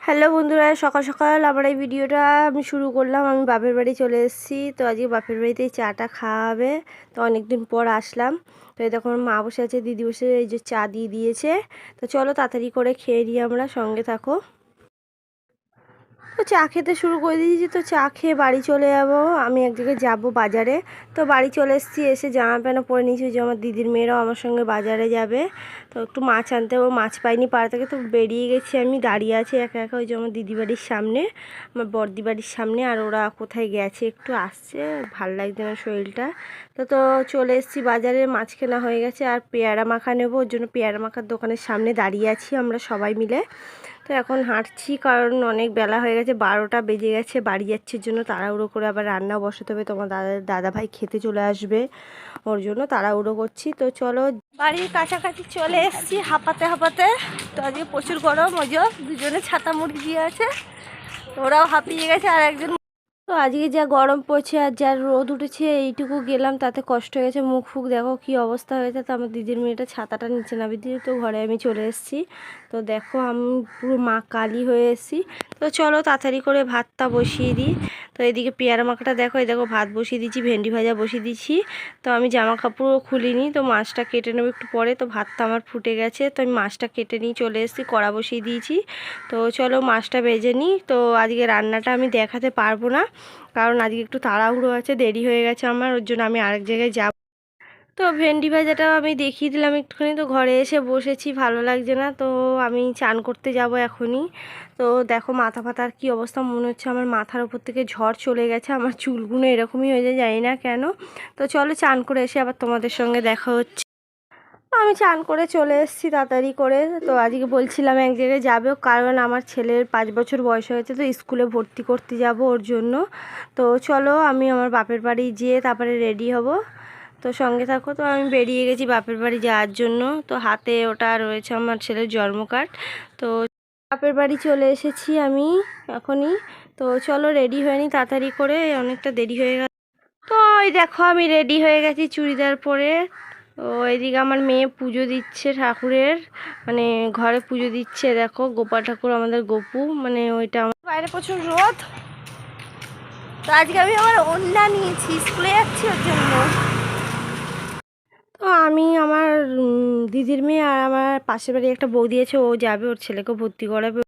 Hello বন্ধুরা, সকাল সকাল আমার এই ভিডিওটা আমি শুরু করলাম। আমি বাপের বাড়ি চলে এসেছি, তো আজকে বাপের বাড়িতে চাটা খাওয়া হবে তো অনেক দিন পর আসলাম। তো এই দেখো, মা বসে আছে, দিদি বসে এই যে চা দিয়ে দিয়েছে। তো চলো তাড়াতাড়ি করে খেয়ে নিই আমরা, সঙ্গে থাকো। তো চা খেতে শুরু করে দিয়েছি, তো চা খেয়ে বাড়ি চলে যাব। আমি একদিকে যাব বাজারে। তো বাড়ি চলে এসেছি, এসে জামা প্যান্ট পরে নিয়েছি। যে আমার দিদির মেয়েরাও আমার সঙ্গে বাজারে যাবে। তো একটু মাছ আনতে হবে মাছ পাইনি পাড়া থেকে, তো বেরিয়ে গেছি আমি। দাঁড়িয়ে আছি একা একা ওই যে আমার দিদি বাড়ির সামনে, আমার বর্দি বাড়ির সামনে। আর ওরা কোথায় গেছে একটু আসছে, ভালো লাগছে না শরীরটা। তো তো চলে এসেছি বাজারে, মাছ কেনা হয়ে গেছে। আর পেয়ারা মাখা নেব, ওর জন্য পেয়ারা মাখার দোকানের সামনে দাঁড়িয়ে আছি আমরা সবাই মিলে। তো এখন হাঁটছি কারণ অনেক বেলা হয়ে গেছে, বারোটা বেজে গেছে, বাড়ি যাচ্ছির জন্য তাড়াহুড়ো করে আবার রান্না বসাতে হবে। তোমার দাদা দাদা ভাই খেতে চলে আসবে ওর জন্য তাড়াহুড়ো করছি। তো চলো বাড়ির কাছাকাছি চলে এসেছি হাঁপাতে হাঁপাতে। তো আজকে প্রচুর গরম, ওই দুজনে ছাতা মুড়ি দিয়ে আছে, ওরাও হাঁপিয়ে গেছে আর একজন তো আজকে যা গরম পড়ছে আর যা রোদ উঠেছে, এইটুকু গেলাম, তাতে কষ্ট হয়ে গেছে। মুখ ফুক দেখো কি অবস্থা হয়েছে। তো আমার দিদির মেয়েটা ছাতাটা নিচে নাবি দিয়ে তো ঘরে আমি চলে এসেছি। তো দেখো আমি পুরো মা কালি হয়ে এসেছি। তো চলো তাড়াতাড়ি করে ভাতটা বসিয়ে দিই। তো এদিকে পেয়ারা মাখাটা দেখো, এই দেখো ভাত বসিয়ে দিচ্ছি, ভেন্ডি ভাজা বসিয়ে দিচ্ছি। তো আমি জামা কাপড়ও খুলিনি, তো মাছটা কেটে নেব একটু পরে। তো ভাতটা আমার ফুটে গেছে, তো আমি মাছটা কেটে নিয়ে চলে এসেছি, কড়া বসিয়ে দিয়েছি। তো চলো মাছটা ভেজে নিই। তো আজকে রান্নাটা আমি দেখাতে পারব না। কারণ আজকে একটু তাড়াহুড়ো আছে, দেরি হয়ে গেছে আমার, ওর জন্য আমি আরেক জায়গায় যাব। তো ভেন্ডি ভাজাটাও আমি দেখিয়ে দিলাম একটুখানি, তো ঘরে এসে বসেছি, ভালো লাগছে না, তো আমি চান করতে যাব এখনই। তো দেখো মাথা ফাতার কি অবস্থা, মনে হচ্ছে আমার মাথার উপর থেকে ঝড় চলে গেছে, আমার চুলগুলো এরকমই হয়ে যায়, জানি না কেন। তো চলো চান করে এসে আবার তোমাদের সঙ্গে দেখা হচ্ছে। আমি চান করে চলে এসেছি তাড়াতাড়ি করে। তো আজকে বলছিলাম এক জায়গায় যাবে কারণ আমার ছেলের পাঁচ বছর বয়স হয়েছে, তো স্কুলে ভর্তি করতে যাব ওর জন্য। তো চলো, আমি আমার বাপের বাড়ি যেয়ে তারপরে রেডি হব। তো সঙ্গে থাকো, তো আমি বেরিয়ে গেছি বাপের বাড়ি যাওয়ার জন্য। তো হাতে ওটা রয়েছে আমার ছেলের জন্ম কার্ড। তো বাপের বাড়ি চলে এসেছি আমি এখনই। তো চলো রেডি হয়ে নি তাড়াতাড়ি করে, অনেকটা দেরি হয়ে গেল। তো ওই দেখো, আমি রেডি হয়ে গেছি চুড়িদার পরে। তো এদিকে আমার মেয়ে পুজো দিচ্ছে ঠাকুরের মানে ঘরে পুজো দিচ্ছে দেখো গোপাল ঠাকুর আমাদের গোপু মানে ওইটা আমার বাইরে প্রচুর রোদ। তো আজকে আমি আমার অন্যা নিয়েছি স্কুলে যাচ্ছি ওর জন্য। তো আমি আমার দিদির মেয়ে আর আমার পাশের বাড়ি একটা বৌদি আছে ও যাবে ওর ছেলেকে ভর্তি করাবে।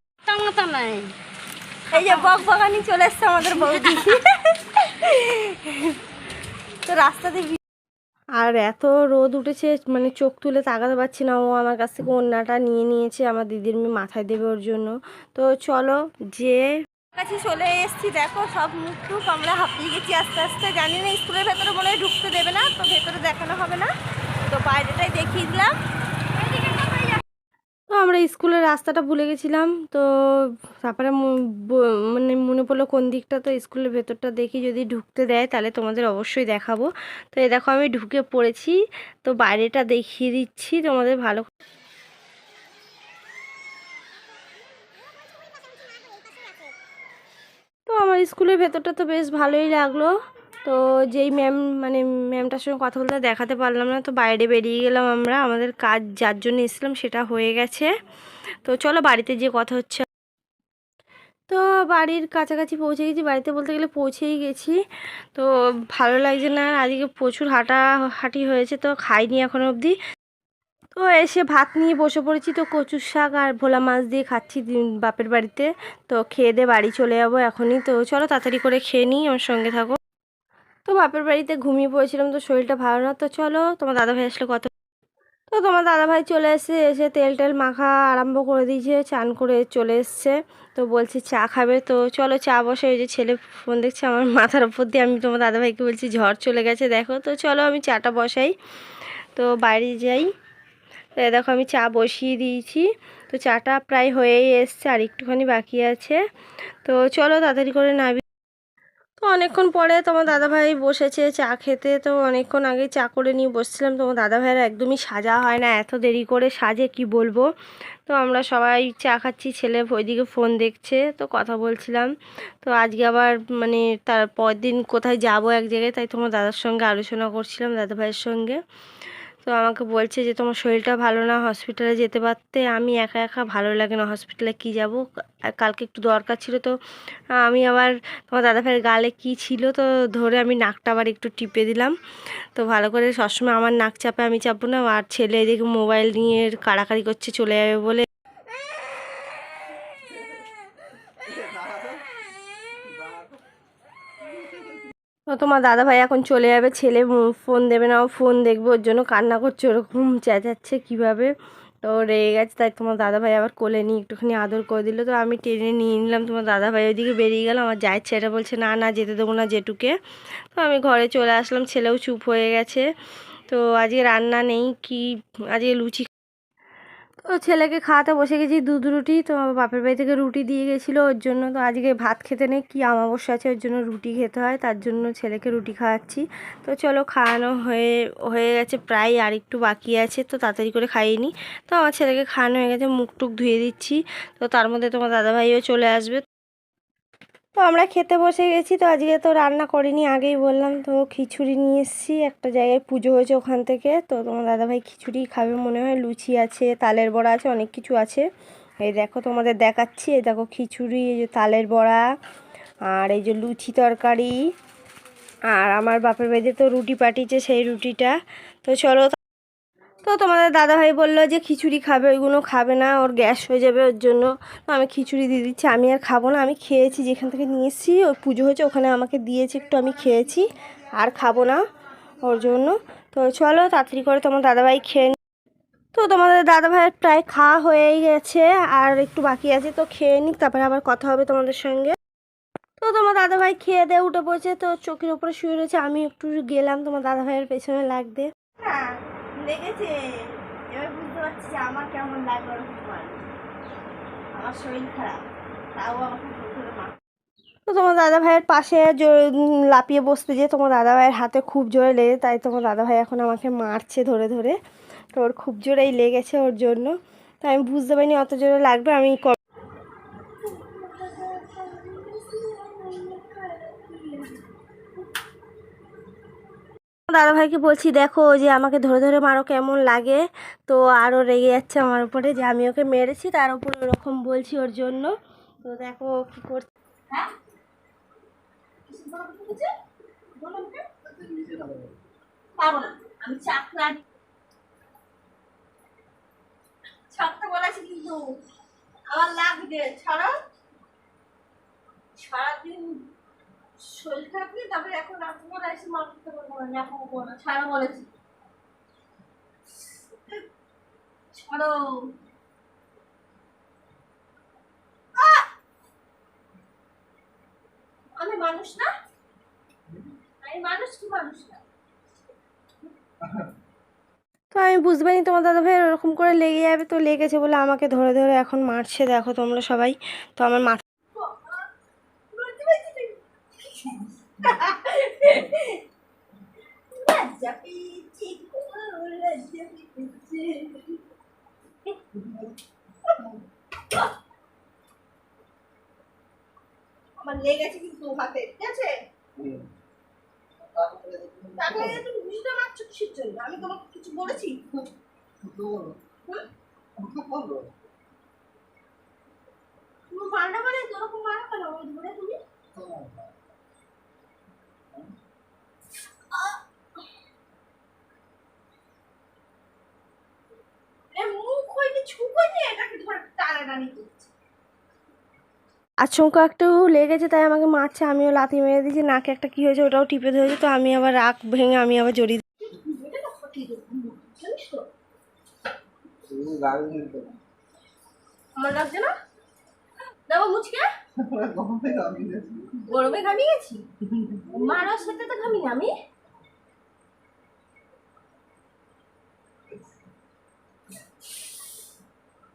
এই যে বক বাগানি চলে এসছে আমাদের বৌদি তো রাস্তাতে আর এত রোদ উঠেছে মানে চোখ তুলে তাকাতে পারছি না। ও আমার কাছ থেকে ওড়নাটা নিয়ে নিয়েছে, আমার দিদির মেয়ে মাথায় দেবে ওর জন্য। তো চলো, যে কাছে চলে এসেছি, দেখো সব মুখ টুক আমরা হাঁপিয়ে গেছি আস্তে আস্তে। জানি না, স্কুলের ভেতরে মনে হয় ঢুকতে দেবে না, তো ভেতরে দেখানো হবে না। তো বাইরেটাই দেখিয়ে দিলাম। আমরা স্কুলের রাস্তাটা ভুলে গেছিলাম, তো তারপরে মানে মনে পড়ল কোন দিকটা, তো স্কুলের ভেতরটা দেখি যদি ঢুকতে দেয় তাহলে তোমাদের অবশ্যই দেখাবো। তো এ দেখো আমি ঢুকে পড়েছি, তো বাইরেটা দেখিয়ে দিচ্ছি তোমাদের ভালো তো আমার স্কুলের ভেতরটা তো বেশ ভালোই লাগল। তো যেই ম্যাম মানে ম্যামটার সঙ্গে কথা বলতে দেখাতে পারলাম না, তো বাইরে বেরিয়ে গেলাম আমরা। আমাদের কাজ যার জন্য এসেছিলাম সেটা হয়ে গেছে। তো চলো বাড়িতে যে কথা হচ্ছে। তো বাড়ির কাছাকাছি পৌঁছে গেছি। বাড়িতে বলতে গেলে পৌঁছেই গেছি। তো ভালো লাগছে না আজকে প্রচুর হাঁটা, হাঁটি হয়েছে, তো খাইনি এখনও অবধি। তো এসে ভাত নিয়ে বসে পড়েছি। তো কচুর শাক আর ভোলা মাছ দিয়ে খাচ্ছি বাপের বাড়িতে। তো খেয়ে দিয়ে বাড়ি চলে যাব এখনই। তো চলো তাড়াতাড়ি করে খেয়ে নিই, আমার সঙ্গে থাকো। তো বাপের বাড়িতে ঘুমিয়ে পড়েছিলাম, তো শরীরটা ভালো না। তো চলো, তোমার দাদাভাই আসলে কত তো তোমার দাদাভাই চলে এসে এসে তেল টেল মাখা আরম্ভ করে দিয়েছে, চান করে চলে এসছে। তো বলছি, চা খাবে? তো চলো চা বসে, ওই যে ছেলে ফোন দেখছে আমার মাথার উপর দিয়ে, আমি তোমার দাদাভাইকে বলছি, ঝড় চলে গেছে, দেখো। তো চলো আমি চাটা বসাই। তো বাইরে যাই। তো দেখো, আমি চা বসিয়ে দিয়েছি। তো চাটা প্রায় হয়েই এসছে, আর একটুখানি বাকি আছে। তো চলো তাড়াতাড়ি করে নাবি তো অনেকক্ষণ পরে তোমার দাদাভাই বসেছে চা খেতে, তো অনেকক্ষণ আগে চা করে নিয়ে বসছিলাম। তোমার দাদাভাইয়ের একদমই সাজা হয় না, এত দেরি করে সাজে কি বলব? তো আমরা সবাই চা খাচ্ছি, ছেলে ওইদিকে ফোন দেখছে, তো কথা বলছিলাম। তো আজকে আবার মানে তার পরের দিন কোথায় যাব এক জায়গায়, তাই তোমার দাদার সঙ্গে আলোচনা করছিলাম, দাদাভাইয়ের সঙ্গে। তো আমাকে বলছে যে, তোমার শরীরটা ভালো না হসপিটালে যেতে পারতে। আমি একা একা ভালো লাগে না হসপিটালে কি যাব? কালকে একটু দরকার ছিল তো, আমি আবার তোমার দাদা ভাইয়ের গালে কি ছিল তো ধরে আমি নাকটা আবার একটু টিপে দিলাম। তো ভালো করে সবসময় আমার নাক চাপে আমি চাপবো না, আর ছেলে এদিকে মোবাইল নিয়ে কাড়াকাড়ি করছে, চলে যাবে বলে তো তোমার দাদা ভাই এখন চলে যাবে, ছেলে ফোন দেবে না ফোন দেখবে, ওর জন্য কান্না করছে, ওরকম চেঁচাচ্ছে কীভাবে? তো রেগে গেছে, তাই তোমার দাদা ভাই আবার কোলে নিয়ে একটুখানি আদর করে দিল। তো আমি টেনে নিয়ে নিলাম, তোমার দাদা ভাই ওইদিকে বেরিয়ে গেল, আমার যায় ছেলেটা বলছে, না না, যেতে দেবো না জেঠুকে তো আমি ঘরে চলে আসলাম, ছেলেও চুপ হয়ে গেছে। তো আজকে রান্না নেই, কি, আজকে লুচি তো ছেলেকে খাওয়াতে বসে গেছি দুধ রুটি, তো বাপের বাড়ি থেকে রুটি দিয়ে গেছিল, ওর জন্য তো আজকে ভাত খেতে নেই, কী আমাবস্যা আছে, ওর জন্য রুটি খেতে হয়, তার জন্য ছেলেকে রুটি খাওয়াচ্ছি। তো চলো খাওয়ানো হয়ে হয়ে গেছে প্রায়, আর একটু বাকি আছে, তো তাড়াতাড়ি করে খাইয়ে তো আমার ছেলেকে খাওয়ানো হয়ে গেছে, মুখ টুক ধুয়ে দিচ্ছি, তো তার মধ্যে তোমার দাদাভাইও চলে আসবে তো আমরা খেতে বসে গেছি, তো আজকে তো রান্না করিনি, আগেই বললাম তো খিচুড়ি নিয়ে এসেছি, একটা জায়গায় পুজো হয়েছে ওখান থেকে, তো তোমার দাদাভাই খিচুড়ি খাবে মনে হয়, লুচি আছে, তালের বড়া আছে, অনেক কিছু আছে। এই দেখো তোমাদের দেখাচ্ছি, এই দেখো খিচুড়ি, এই যে তালের বড়া, আর এই যে লুচি তরকারি, আর আমার বাপের বাড়িতে তো রুটি পাঠিয়েছে সেই রুটিটা, তো চলো তো তোমাদের দাদাভাই বলল যে খিচুড়ি খাবে, ওইগুলো খাবে না, ওর গ্যাস হয়ে যাবে ওর জন্য। তো আমি খিচুড়ি দিয়ে দিচ্ছি, আমি আর খাব না, আমি খেয়েছি, যেখান থেকে নিয়ে এসেছি ওই পুজো হয়েছে, ওখানে আমাকে দিয়েছে, একটু আমি খেয়েছি, আর খাব না ওর জন্য। তো চলো, তাড়াতাড়ি করে তোমার দাদাভাই খেয়ে নি- তো তোমাদের দাদাভাইয়ের প্রায় খাওয়া হয়েই গেছে, আর একটু বাকি আছে, তো খেয়ে নিক, তারপরে আবার কথা হবে তোমাদের সঙ্গে। তো তোমার দাদাভাই খেয়ে দিয়ে উঠে পড়েছে, তো চোখের উপরে শুয়ে রয়েছে, আমি একটু গেলাম তোমার দাদাভাইয়ের পেছনে লাগতে। এবার বুঝতে পারছি আমার কেমন আমার শরীর খারাপ, তাও আমাকে তোমার দাদা ভাইয়ের পাশে লাপিয়ে বসতে যেয়ে তোমার দাদা ভাইয়ের হাতে খুব জোরে লেগে তাই তোমার দাদা ভাই এখন আমাকে মারছে ধরে ধরে। তো ওর খুব জোরেই লেগেছে ওর জন্য। তাই আমি বুঝতে পারিনি অত জোরে লাগবে, আমি দাদা ভাইকে বলছি, দেখো যে আমাকে ধরে ধরে মারো, কেমন লাগে? তো আরও রেগে যাচ্ছে আমার উপরে যে আমি ওকে মেরেছি, তার উপরে ওরকম বলছি ওর জন্য। তো দেখো কি করছে। কিন্তু সারাদিন শরীর খারাপ এখন করতে পারব না এখন করব না বলেছি। ছাড়ো। আমি মানুষ না? আমি মানুষ কি মানুষ না? তো আমি বুঝতে পারিনি, তোমার দাদা ভাই ওরকম করে লেগে যাবে, তো লেগেছে বলে আমাকে ধরে ধরে এখন মারছে, দেখো তোমরা সবাই। তো আমার মাথা আমার লেগেছে কিন্তু হাতে, ঠিক আছে? তাহলে তুমি বুঝতে পারছ কিসের জন্য? আমি তোমাকে কিছু বলেছি? তুমি মারনা মানে তোরকম মারা কেন ধরে তুমি এ এটাকে ধরে টানাটানি করছে। আচমকা একটু লেগেছে তাই আমাকে মারছে আমিও লাথি মেরে দিয়েছি নাকে একটা কি হয়েছে ওটাও টিপে ধরেছে তো আমি আবার রাগ ভেঙে আমি আবার জড়িয়ে আমার লাগছে না? দেবো মুচকে। গরমে ঘামিয়ে গেছি মারার সাথে তো ঘামি আমি?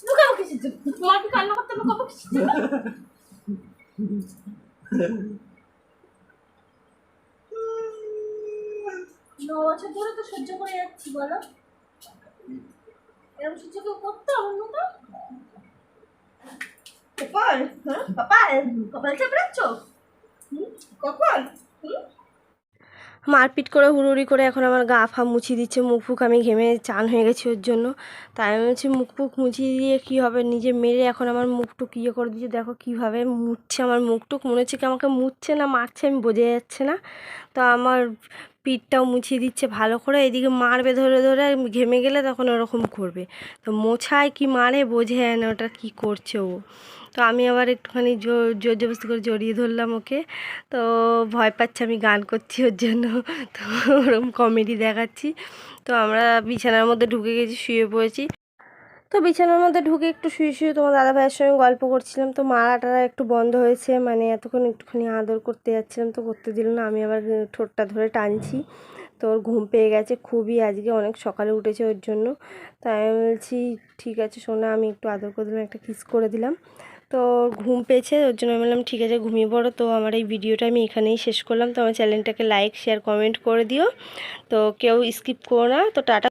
লুকাবো কিসের জন্য তোমাকে কান্না করতে লুকাবো জন্য ন বছর ধরে তো সহ্য করে যাচ্ছি বলো এরকম সহ্য কেউ করতো আমার মতো কপাল হ্যাঁ কপাল কপাল চাপড়াচ্ছ কপাল হুম মারপিট করে হুড়ুড়ি করে এখন আমার গা ফা মুছিয়ে দিচ্ছে, মুখ ফুক আমি ঘেমে চান হয়ে গেছি ওর জন্য। তাই আমি বলছি মুখ ফুক মুছিয়ে দিয়ে কী হবে? নিজে মেরে এখন আমার মুখটুক ইয়ে করে দিচ্ছে, দেখো কীভাবে মুছছে আমার মুখটুক। মনে হচ্ছে কি আমাকে মুছছে না, মারছে আমি বোঝা যাচ্ছে না। তো আমার পিঠটাও মুছিয়ে দিচ্ছে ভালো করে, এদিকে মারবে ধরে ধরে, ঘেমে গেলে তখন ওরকম করবে। তো মোছায় কি মারে বোঝে না, ওটা কী করছে ও? তো আমি আবার একটুখানি জোর জবস্তি করে জড়িয়ে ধরলাম ওকে। তো ভয় পাচ্ছে আমি গান করছি ওর জন্য। তো ওরকম কমেডি দেখাচ্ছি। তো আমরা বিছানার মধ্যে ঢুকে গেছি, শুয়ে পড়েছি। তো বিছানার মধ্যে ঢুকে একটু শুয়ে শুয়ে তোমার দাদা ভাইয়ের সঙ্গে গল্প করছিলাম। তো মারাটারা একটু বন্ধ হয়েছে মানে এতক্ষণ একটুখানি আদর করতে যাচ্ছিলাম। তো করতে দিল না, আমি আবার ঠোঁটটা ধরে টানছি। তো ওর ঘুম পেয়ে গেছে খুবই আজকে, অনেক সকালে উঠেছে ওর জন্য। তাই আমি বলছি, ঠিক আছে, শোনা, আমি একটু আদর করে দিলাম, একটা কিস করে দিলাম। তো ঘুম পেয়েছে, ওর জন্য আমি বললাম, ঠিক আছে, ঘুমিয়ে পড়ো। তো আমার এই ভিডিওটা আমি এখানেই শেষ করলাম। তো আমার চ্যানেলটাকে লাইক শেয়ার কমেন্ট করে দিও। তো কেউ স্কিপ করো না। তো টাটা।